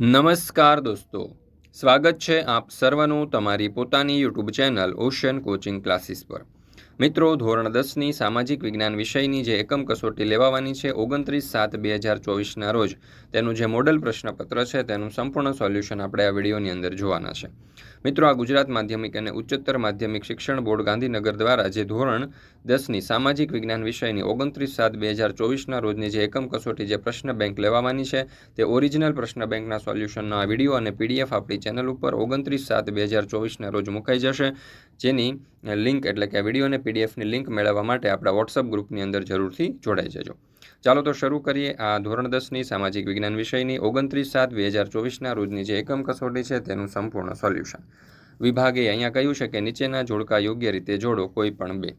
નમસ્કાર દોસ્તો. સ્વાગત છે આપ સર્વનું તમારી પોતાની YouTube channel ocean coaching classes પર. મિત્રો, ધોરણ દસની સામાજિક વિજ્ઞાન વિષયની જે એકમ કસોટી લેવાવાની છે ઓગણત્રીસ સાત બે હજાર ચોવીસના રોજ, તેનું જે મોડલ પ્રશ્નપત્ર છે તેનું સંપૂર્ણ સોલ્યુશન આપણે આ વિડીયોની અંદર જોવાના છે. મિત્રો, આ ગુજરાત માધ્યમિક અને ઉચ્ચતર માધ્યમિક શિક્ષણ બોર્ડ ગાંધીનગર દ્વારા જે ધોરણ દસની સામાજિક વિજ્ઞાન વિષયની ઓગણત્રીસ સાત બે હજાર ચોવીસના રોજની જે એકમ કસોટી જે પ્રશ્ન બેંક લેવાવાની છે, તે ઓરિજિનલ પ્રશ્ન બેંકના સોલ્યુશનનો વીડિયો અને પીડીએફ આપણી ચેનલ ઉપર ઓગણત્રીસ સાત બે હજાર ચોવીસના રોજ મુકાઈ જશે. જેની લિંક એટલે કે વીડિયો અને પીડીએફની લિંક મેળવવા માટે આપણા વોટ્સઅપ ગ્રુપની અંદર જરૂરથી જોડાઈ જજો. ચાલો તો શરૂ કરીએ આ ધોરણ દસની સામાજિક વિજ્ઞાન વિષયની. ઓગણત્રીસ સાત બે હજાર ચોવીસના રોજની જે એકમ કસોટી છે તેનું સંપૂર્ણ સોલ્યુશન. વિભાગે અહીંયા કહ્યું છે કે નીચેના જોડકા યોગ્ય રીતે જોડો કોઈ પણ બે.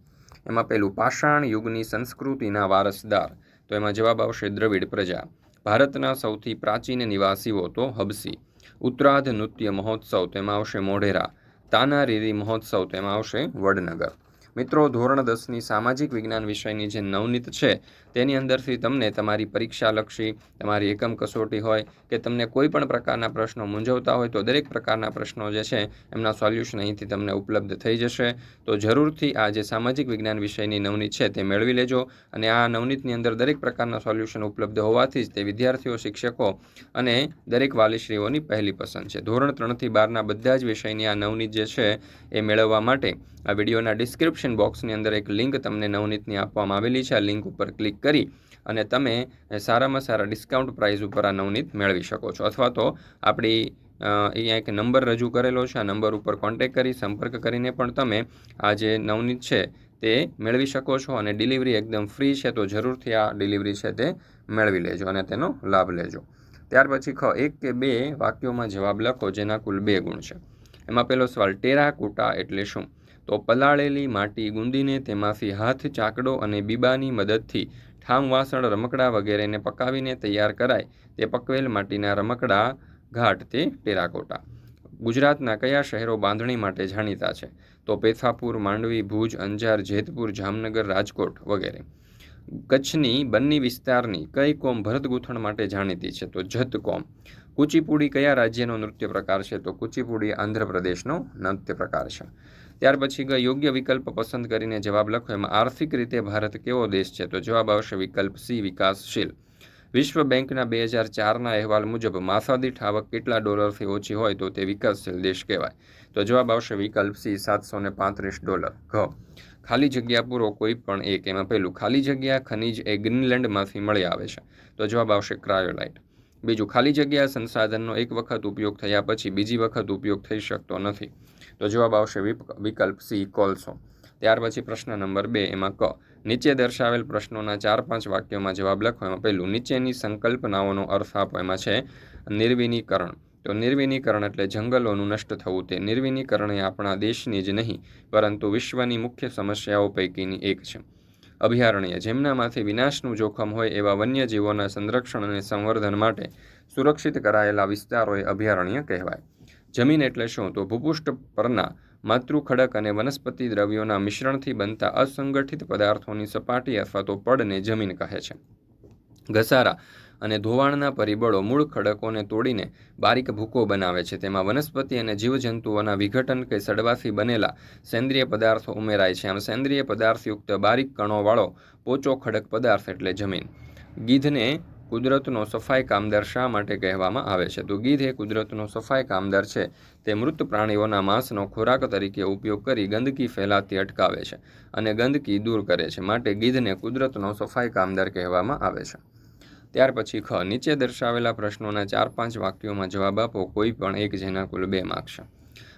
એમાં પેલું પાષાણ યુગની સંસ્કૃતિના વારસદાર. તો એમાં જવાબ આવશે દ્રવિડ પ્રજા. ભારતના સૌથી પ્રાચીન નિવાસીઓ તો હબસી. ઉત્તરાધ નૃત્ય મહોત્સવ તેમાં આવશે મોઢેરા. તાનારીરી મહોત્સવ તેમાં આવશે વડનગર. મિત્રો, ધોરણ દસની સામાજિક વિજ્ઞાન વિષયની જે નવનીત છે તેની અંદરથી તમને તમારી પરીક્ષાલક્ષી તમારી એકમ કસોટી હોય કે તમને કોઈ પણ પ્રકારના પ્રશ્નો મૂંઝવતા હોય તો દરેક પ્રકારના પ્રશ્નો જે છે એમના સોલ્યુશન અહીંથી તમને ઉપલબ્ધ થઈ જશે. તો જરૂરથી આ જે સામાજિક વિજ્ઞાન વિષયની નવનીત છે તે મેળવી લેજો અને આ નવનીતની અંદર દરેક પ્રકારના સોલ્યુશન ઉપલબ્ધ હોવાથી જ તે વિદ્યાર્થીઓ, શિક્ષકો અને દરેક વાલીશ્રીઓની પહેલી પસંદ છે. ધોરણ ત્રણથી બારના બધા જ વિષયની આ નવનીત જે છે એ મેળવવા માટે આ વિડીયોના ડિસ્ક્રિપ્શન બોક્સની અંદર એક લિંક તમને નવનીતની આપવામાં આવેલી છે. આ લિંક ઉપર ક્લિક કરી અને તમે સારામાં સારા ડિસ્કાઉન્ટ પ્રાઇસ ઉપર આ નવનીત મેળવી શકો છો. અથવા તો આપણી અહીંયા એક નંબર રજૂ કરેલો છે, આ નંબર ઉપર કોન્ટેક કરી, સંપર્ક કરીને પણ તમે આ જે નવનીત છે તે મેળવી શકો છો અને ડિલિવરી એકદમ ફ્રી છે તો જરૂરથી આ ડિલિવરી છે તે મેળવી લેજો અને તેનો લાભ લેજો. ત્યાર પછી ખ, એક કે બે વાક્યોમાં જવાબ લખો, જેના કુલ બે ગુણ છે. એમાં પહેલો સવાલ ટેરાકૂટા એટલે શું? તો પલાળેલી માટી ગુંદીને તેમાંથી હાથ ચાકડો અને બીબાની મદદથી ઠામ વાસણ, રમકડા વગેરેને પકાવીને તૈયાર કરાય તે પકવેલ માટીના રમકડા, ઘાટ તે ટેરાકોટા. ગુજરાતના કયા શહેરો બાંધણી માટે જાણીતા છે? તો પેથાપુર, માંડવી, ભુજ, અંજાર, જેતપુર, જામનગર, રાજકોટ વગેરે. કચ્છની બન્ની વિસ્તારની કઈ કોમ ભરતગૂંથણ માટે જાણીતી છે? તો જત કોમ. કુચીપુડી કયા રાજ્યનો નૃત્ય પ્રકાર છે? તો કુચીપુડી આંધ્રપ્રદેશનો નૃત્ય પ્રકાર છે. ત્યાર પછી યોગ્ય વિકલ્પ પસંદ કરીને જવાબ લખો. એમાં, આર્થિક રીતે ભારત કેવો દેશ છે? તો જવાબ આવશે વિકલ્પ સી, વિકાસશીલ. વિશ્વ બેંકના બે હજાર ચારના અહેવાલ મુજબ માથાદીઠ આવક કેટલા ડોલરથી ઓછી હોય તો તે વિકાસશીલ દેશ કહેવાય. તો જવાબ આવશે વિકલ્પ સી, સાતસો ને પાંત્રીસ ડોલર. ઘ, ખાલી જગ્યા પૂરો કોઈ પણ એક. એમાં પહેલું, ખાલી જગ્યા ખનિજ એ ગ્રીનલેન્ડમાંથી મળી આવે છે. તો જવાબ આવશે ક્રાયોલાઇટ. બીજું, ખાલી જગ્યા સંસાધનનો એક વખત ઉપયોગ થયા પછી બીજી વખત ઉપયોગ થઈ શકતો નથી. તો જવાબ આવશે વિકલ્પ સી, કોલસો. ત્યાર પછી પ્રશ્ન નંબર બે, એમાં ક. નીચે દર્શાવેલ પ્રશ્નોના ચાર પાંચ વાક્યોમાં જવાબ લખો. એમાં પહેલું, નીચેની સંકલ્પનાઓનો અર્થ આપો. એમાં છે નિર્વિનીકરણ. તો નિર્વિનીકરણ એટલે જંગલોનું નષ્ટ થવું તે. નિર્વિનીકરણ એ આપણા દેશની જ નહીં, પરંતુ વિશ્વની મુખ્ય સમસ્યાઓ પૈકીની એક છે. અભયારણ્ય, જેમનામાંથી વિનાશનું જોખમ હોય એવા વન્યજીવોના સંરક્ષણ અને સંવર્ધન માટે સુરક્ષિત કરાયેલા વિસ્તારોએ અભયારણ્ય કહેવાય. જમીન એટલે શું? તો ભૂપૃષ્ઠ પરના માતૃખડક અને વનસ્પતિ દ્રવ્યોના મિશ્રણથી બનતા અસંગઠિત પદાર્થોની સપાટી અથવા તો પડને જમીન કહે છે. ઘસારા અને ધોવાણના પરિબળો મૂળ ખડકોને તોડીને બારીક ભૂકો બનાવે છે. તેમાં વનસ્પતિ અને જીવજંતુઓના વિઘટન કે સડવાથી બનેલા સેન્દ્રિય પદાર્થો ઉમેરાય છે. આમ સેન્દ્રિય પદાર્થયુક્ત બારીક કણોવાળો પોચો ખડક પદાર્થ એટલે જમીન. ગીધને કુદરતનો સફાઈ કામદાર શા માટે કહેવામાં આવે છે? તો ગીધ એ કુદરતનો સફાઈ કામદાર છે. તે મૃત પ્રાણીઓના માંસનો ખોરાક તરીકે ઉપયોગ કરી ગંદકી ફેલાતી અટકાવે છે અને ગંદકી દૂર કરે છે. માટે ગીધને કુદરતનો સફાઈ કામદાર કહેવામાં આવે છે. ત્યાર પછી ખ. નીચે દર્શાવેલા પ્રશ્નોના ચાર પાંચ વાક્યોમાં જવાબ આપો. કોઈ પણ એક જેના કુલ બે માર્ક્સ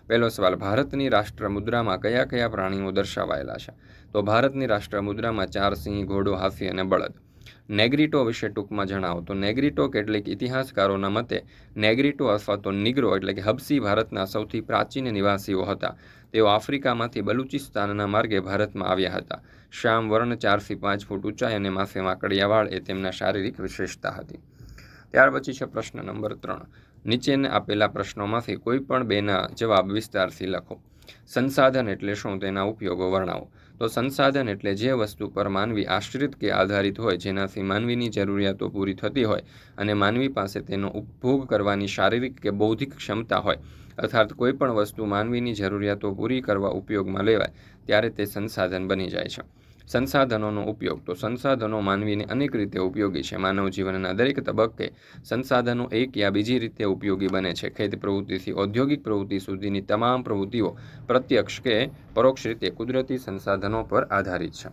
પહેલો સવાલ, ભારતની રાષ્ટ્ર મુદ્રામાં કયા કયા પ્રાણીઓ દર્શાવાયેલા છે? તો ભારતની રાષ્ટ્ર મુદ્રામાં ચાર સિંહ, ઘોડો, હાથી અને બળદ. નેગ્રીટો વિશે ટૂંકમાં જણાવો. તો નેગ્રીટો કેટલીક ઇતિહાસકારોના મતે નેગ્રીટો અથવા તો નિગ્રો એટલે કે હબસી ભારતના સૌથી પ્રાચીન નિવાસીઓ હતા. તેઓ આફ્રિકામાંથી બલુચિસ્તાનના માર્ગે ભારતમાં આવ્યા હતા. શ્યામ વર્ણ ચારથી પાંચ ફૂટ ઊંચાઈ અને માથે માકડિયા વાળ એ તેમના શારીરિક વિશેષતા હતી. ત્યાર પછી છે પ્રશ્ન નંબર ત્રણ. નીચેને આપેલા પ્રશ્નોમાંથી કોઈ પણ બેના જવાબ વિસ્તારથી લખો. સંસાધન એટલે શું તેના ઉપયોગો વર્ણવો. તો સંસાધન એટલે જે વસ્તુ પર માનવી આશ્રિત કે આધારિત હોય જેનાથી માનવીની જરૂરિયાતો પૂરી થતી હોય અને માનવી પાસે તેનો ઉપભોગ કરવાની શારીરિક કે બૌદ્ધિક ક્ષમતા હોય અર્થાત કોઈ પણ વસ્તુ માનવીની જરૂરિયાતો પૂરી કરવા ઉપયોગમાં લેવાય, ત્યારે તે સંસાધન બની જાય છે. સંસાધનોનો ઉપયોગ તો સંસાધનો માનવીને અનેક રીતે ઉપયોગી છે. માનવ જીવનના દરેક તબક્કે સંસાધનો એક યા બીજી રીતે ઉપયોગી બને છે. ખેત પ્રવૃત્તિથી ઔદ્યોગિક પ્રવૃત્તિ સુધીની તમામ પ્રવૃત્તિઓ પ્રત્યક્ષ કે પરોક્ષ રીતે કુદરતી સંસાધનો પર આધારિત છે.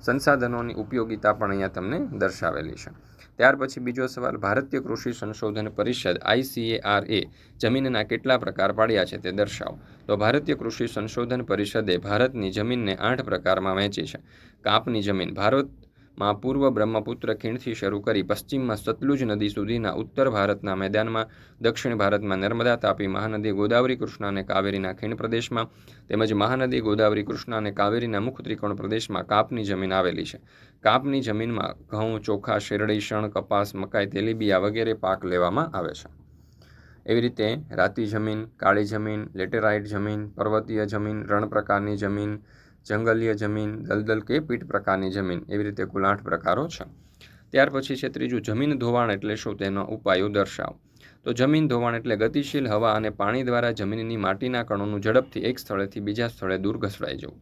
સંસાધનોની ઉપયોગિતા પણ અહીંયા તમને દર્શાવેલી છે. ત્યાર પછી બીજો સવાલ, ભારતીય કૃષિ સંશોધન પરિષદ આઈસીએઆરએ જમીનના કેટલા પ્રકાર પાડ્યા છે તે દર્શાવો. તો ભારતીય કૃષિ સંશોધન પરિષદે ભારતની જમીનને આઠ પ્રકારમાં વહેંચી છે. કાપની જમીન ભારતમાં પૂર્વ બ્રહ્મપુત્ર ખીણથી શરૂ કરી પશ્ચિમમાં સતલુજ નદી સુધીના ઉત્તર ભારતના મેદાનમાં, દક્ષિણ ભારતમાં નર્મદા તાપી, મહાનદી ગોદાવરી કૃષ્ણા અને કાવેરીના ખીણ પ્રદેશમાં તેમજ મહાનદી ગોદાવરી કૃષ્ણા અને કાવેરીના મુખ ત્રિકોણ પ્રદેશમાં કાપની જમીન આવેલી છે. કાપની જમીનમાં ઘઉં, ચોખા, શેરડી, શણ, કપાસ, મકાઈ, તેલીબિયા વગેરે પાક લેવામાં આવે છે. એવી રીતે રાતી જમીન, કાળી જમીન, લેટેરાઇટ જમીન, પર્વતીય જમીન, રણ પ્રકારની જમીન જંગલીય જમીન, દલદલ કે પીઠ પ્રકારની જમીન, એવી રીતે કુલ આઠ પ્રકારો છે. ત્યાર પછી છે ત્રીજું, જમીન ધોવાણ એટલે શું? તેનો ઉપાયો દર્શાવો. તો જમીન ધોવાણ એટલે ગતિશીલ હવા અને પાણી દ્વારા જમીનની માટીના કણોનું ઝડપથી એક સ્થળેથી બીજા સ્થળે દૂર ઘસડાઈ જવું.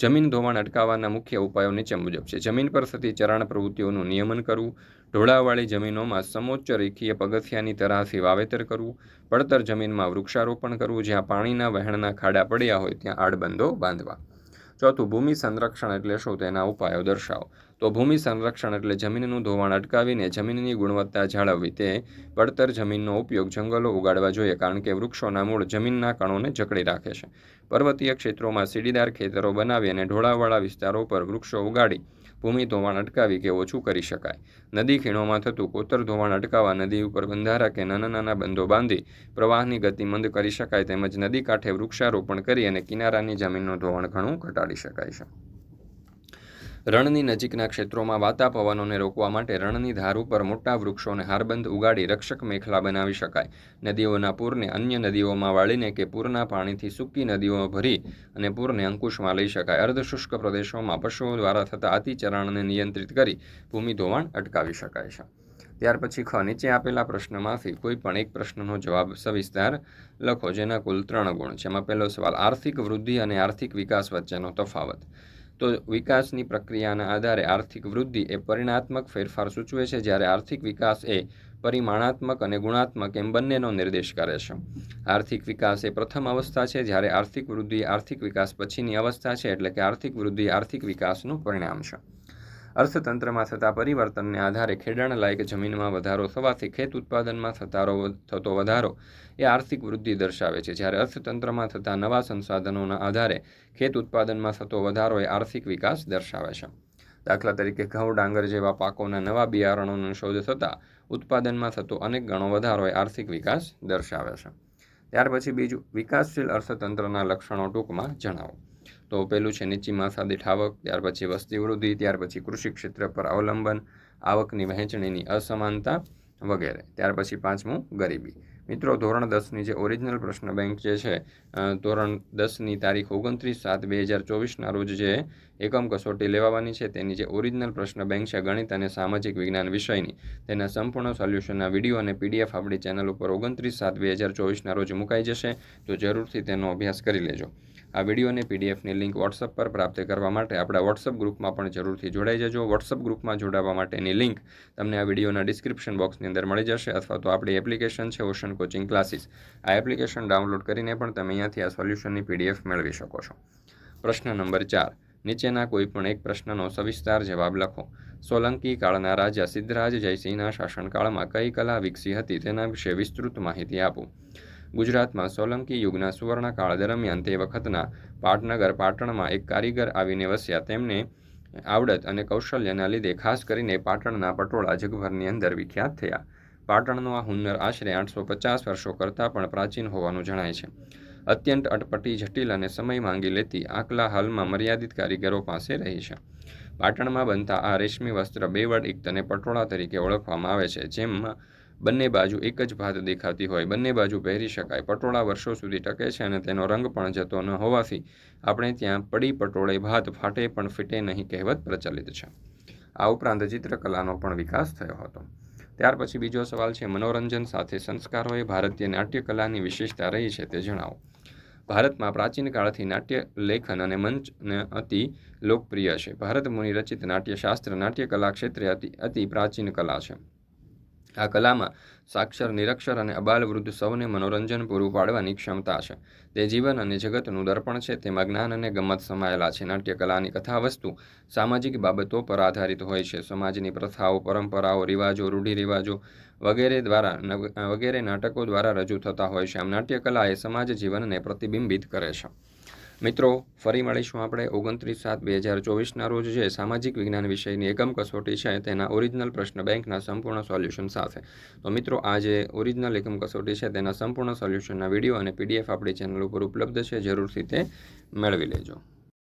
જમીન ધોવાણ અટકાવવાના મુખ્ય ઉપાયો નીચે મુજબ છે. જમીન પર થતી ચરાણ પ્રવૃત્તિઓનું નિયમન કરવું, ઢોળાવાળી જમીનોમાં સમોચ્ચ રેખીય પગથિયાની તરાહથી વાવેતર કરવું, પડતર જમીનમાં વૃક્ષારોપણ કરવું, જ્યાં પાણીના વહેણના ખાડા પડ્યા હોય ત્યાં આડબંધો બાંધવા. ચોથું ભૂમિ સંરક્ષણ એટલે શું? તેના ઉપાયો દર્શાવો. તો ભૂમિ સંરક્ષણ એટલે જમીનનું ધોવાણ અટકાવીને જમીનની ગુણવત્તા જાળવવી. તે પડતર જમીનનો ઉપયોગ જંગલો ઉગાડવા જોઈએ, કારણ કે વૃક્ષોના મૂળ જમીનના કણોને જકડી રાખે છે. પર્વતીય ક્ષેત્રોમાં સીડીદાર ખેતરો બનાવી અને ઢોળાવાળા વિસ્તારો પર વૃક્ષો ઉગાડી ભૂમિ ધોવાણ અટકાવી કે ઓછું કરી શકાય. નદી ખીણોમાં થતું કોતર ધોવાણ અટકાવવા નદી ઉપર બંધારા કે નાના નાના બંધો બાંધી પ્રવાહની ગતિ મંદ કરી શકાય તેમજ નદી કાંઠે વૃક્ષારોપણ કરી અને કિનારાની જમીનનું ધોવાણ ઘણું ઘટાડી શકાય છે. રણની નજીકના ક્ષેત્રોમાં વાતા પવનોને રોકવા માટે રણની ધાર ઉપર મોટા વૃક્ષોને હારબંધ ઉગાડી રક્ષક મેખલા બનાવી શકાય. નદીઓના પૂરને અન્ય નદીઓમાં વાળીને કે પૂરના પાણીથી સૂકી નદીઓ ભરી અને પૂરને અંકુશમાં લઈ શકાય. અર્ધશુષ્ક પ્રદેશોમાં પશુઓ દ્વારા થતા અતિચરણને નિયંત્રિત કરી ભૂમિ ધોવાણ અટકાવી શકાય છે. ત્યાર પછી ખ નીચે આપેલા પ્રશ્નમાંથી કોઈ પણ એક પ્રશ્નનો જવાબ સવિસ્તાર લખો, જેના કુલ ત્રણ ગુણ છે. એમાં પહેલો સવાલ, આર્થિક વૃદ્ધિ અને આર્થિક વિકાસ વચ્ચેનો તફાવત. તો વિકાસની પ્રક્રિયાના આધારે આર્થિક વૃદ્ધિ એ પરિણાત્મક ફેરફાર સૂચવે છે, જ્યારે આર્થિક વિકાસ એ પરિમાણાત્મક અને ગુણાત્મક એમ બંનેનો નિર્દેશ કરે છે. આર્થિક વિકાસ એ પ્રથમ અવસ્થા છે, જ્યારે આર્થિક વૃદ્ધિ આર્થિક વિકાસ પછીની અવસ્થા છે, એટલે કે આર્થિક વૃદ્ધિ આર્થિક વિકાસનું પરિણામ છે. અર્થતંત્રમાં થતા પરિવર્તનને આધારે ખેડાણ લાયક જમીનમાં વધારો થવાથી ખેત ઉત્પાદનમાં થતારો થતો વધારો એ આર્થિક વૃદ્ધિ દર્શાવે છે. જ્યારે અર્થતંત્રમાં થતા નવા સંસાધનોના આધારે ખેત ઉત્પાદનમાં થતો વધારો એ આર્થિક વિકાસ દર્શાવે છે. દાખલા તરીકે ઘઉં, ડાંગર જેવા પાકોના નવા બિયારણોનો શોધ થતાં ઉત્પાદનમાં થતો અનેક ગણો વધારો એ આર્થિક વિકાસ દર્શાવે છે. ત્યાર પછી બીજું, વિકાસશીલ અર્થતંત્રના લક્ષણો ટૂંકમાં જણાવો. તો પેલું છે નીચી માથાદીઠ આવક ત્યાર પછી વસ્તી વૃદ્ધિ, ત્યાર પછી કૃષિ ક્ષેત્ર પર અવલંબન, આવકની વહેંચણીની અસમાનતા વગેરે. ત્યાર પછી પાંચમું, ગરીબી. મિત્રો, ધોરણ દસની જે ઓરિજિનલ પ્રશ્ન બેંક જે છે ધોરણ દસની તારીખ ઓગણત્રીસ સાત બે હજાર ચોવીસના રોજ જે એકમ કસોટી લેવાવાની છે, તેની જે ઓરિજિનલ પ્રશ્ન બેંક છે, ગણિત અને સામાજિક વિજ્ઞાન વિષયની, તેના સંપૂર્ણ સોલ્યુશનના વીડિયો અને પીડીએફ આપણી ચેનલ ઉપર ઓગણત્રીસ સાત બે હજાર ચોવીસના રોજ મુકાઈ જશે, તો જરૂરથી તેનો અભ્યાસ કરી લેજો. આ વીડિયો અને પીડીએફની લિંક વોટ્સઅપ પર પ્રાપ્ત કરવા માટે આપણા વોટ્સઅપ ગ્રુપમાં પણ જરૂરથી જોડાઈ જજો. વોટ્સઅપ ગ્રુપમાં જોડાવા માટેની લિંક તમને આ વિડીયોના ડિસ્ક્રિપ્શન બોક્સની અંદર મળી જશે, અથવા તો આપણી એપ્લિકેશન છે ઓશન કોચિંગ ક્લાસીસ. આ એપ્લિકેશન ડાઉનલોડ કરીને પણ તમે અહીંયાથી આ સોલ્યુશનની પીડીએફ મેળવી શકો છો. પ્રશ્ન નંબર ચાર. નીચેના કોઈપણ એક પ્રશ્નનો સવિસ્તાર જવાબ લખો. સોલંકી કાળના રાજા સિદ્ધરાજ જયસિંહના શાસનકાળમાં કઈ કલા વિકસી હતી તેના વિશે વિસ્તૃત માહિતી આપો. ગુજરાતમાં સોલંકી યુગના સુવર્ણકાળ દરમિયાન તે વખતના પાટનગર પાટણમાં એક કારીગર આવીને વસ્યા. તેમને આવડત અને કૌશલ્યના લીધે ખાસ કરીને પાટણના પટોળા જગભરની અંદર વિખ્યાત થયા. પાટણનો આ હુન્નર આશરે આઠસો પચાસ વર્ષો કરતાં પણ પ્રાચીન હોવાનું જણાય છે. અત્યંત અટપટી, જટિલ અને સમય માંગી લેતી આકલા હાલમાં મર્યાદિત કારીગરો પાસે રહી છે. પાટણમાં બનતા આ રેશમી વસ્ત્ર બેવડ, ઇક્ત અને પટોળા તરીકે ઓળખવામાં આવે છે. જેમાં બંને બાજુ એક જ ભાત દેખાતી હોય. બંને બાજુ પહેરી શકાય. પટોળા વર્ષો સુધી ટકે છે અને તેનો રંગ પણ જતો ન હોવાથી આપણે ત્યાં પડી પટોળે ભાત ફાટે પણ ફીટે નહીં કહેવત પ્રચલિત છે. આ ઉપરાંત ચિત્રકલાનો પણ વિકાસ થયો હતો. ત્યાર પછી બીજો સવાલ છે, મનોરંજન સાથે સંસ્કારોએ ભારતીય નાટ્યકલાની વિશેષતા રહી છે તે જણાવો. ભારતમાં પ્રાચીન કાળથી નાટ્ય લેખન અને મંચને અતિ લોકપ્રિય છે. ભારત મુનિ રચિત નાટ્યશાસ્ત્ર, નાટ્યકલા ક્ષેત્રે અતિ અતિ પ્રાચીન કલા છે. આ કલામાં સાક્ષર, નિરક્ષર અને અબાલ વૃદ્ધ સૌને મનોરંજન પૂરું પાડવાની ક્ષમતા છે. તે જીવન અને જગતનું દર્પણ છે, તેમાં જ્ઞાન અને ગમત સમાયેલા છે. નાટ્યકલાની કથાવસ્તુ સામાજિક બાબતો પર આધારિત હોય છે. સમાજની પ્રથાઓ, પરંપરાઓ, રિવાજો, રૂઢિરિવાજો વગેરે દ્વારા વગેરે નાટકો દ્વારા રજૂ થતા હોય છે. આમ નાટ્યકલા એ સમાજ જીવનને પ્રતિબિંબિત કરે છે. મિત્રો, ફરી મળીશું આપણે ઓગણત્રીસ સાત બે હજાર ચોવીસના રોજ જે સામાજિક વિજ્ઞાન વિષયની એકમ કસોટી છે તેના ઓરિજિનલ પ્રશ્ન બેંકના સંપૂર્ણ સોલ્યુશન સાથે. તો મિત્રો, આ જે ઓરિજિનલ એકમ કસોટી છે તેના સંપૂર્ણ સોલ્યુશનના વીડિયો અને પીડીએફ આપણી ચેનલ ઉપર ઉપલબ્ધ છે. જરૂરથી તે મેળવી લેજો.